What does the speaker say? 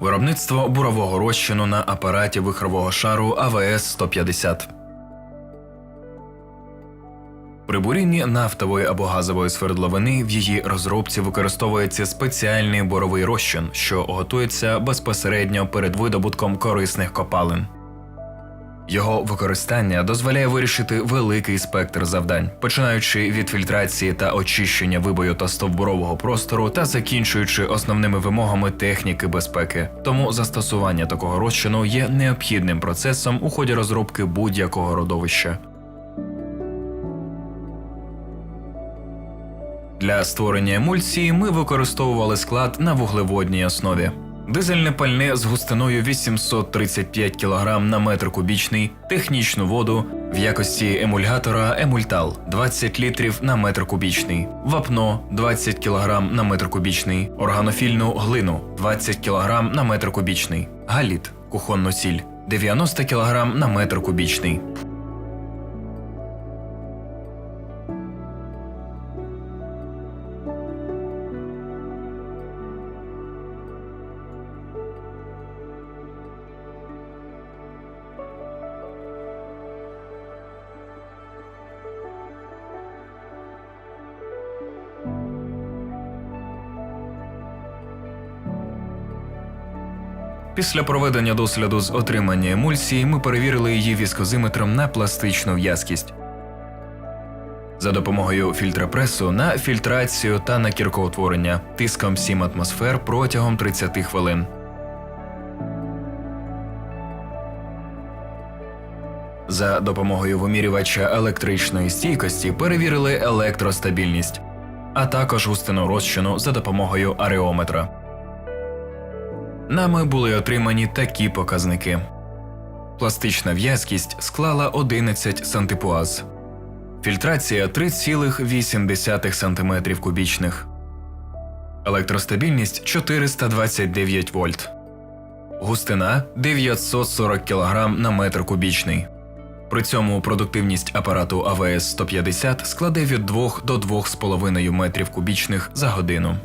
Виробництво бурового розчину на апараті вихрового шару АВС 150 При бурінні нафтової або газової свердловини в її розробці використовується спеціальний боровий розчин, що готується безпосередньо перед видобутком корисних копалин. Його використання дозволяє вирішити великий спектр завдань, починаючи від фільтрації та очищення вибою та стовбурового простору та закінчуючи основними вимогами техніки безпеки. Тому застосування такого розчину є необхідним процесом у ході розробки будь-якого родовища. Для створення емульсії ми використовували склад на вуглеводній основі. Дизельне пальне з густиною 835 кг на метр кубічний, технічну воду в якості емульгатора емультал 20 літрів на метр кубічний, вапно 20 кг на метр кубічний, органофільну глину 20 кг на метр кубічний, галіт кухонну сіль 90 кг на метр кубічний. Після проведення досліду з отримання емульсії ми перевірили її віскозиметром на пластичну в'язкість. За допомогою фільтропресу на фільтрацію та на кіркоутворення тиском 7 атмосфер протягом 30 хвилин. За допомогою вимірювача електричної стійкості перевірили електростабільність, а також густину розчину за допомогою ареометра. Нами були отримані такі показники. Пластична в'язкість склала 11 сантипуаз. Фільтрація 3,8 см кубічних. Електростабільність 429 вольт. Густина 940 кг на метр кубічний. При цьому продуктивність апарату АВС 150 складе від 2 до 2,5 метрів кубічних за годину.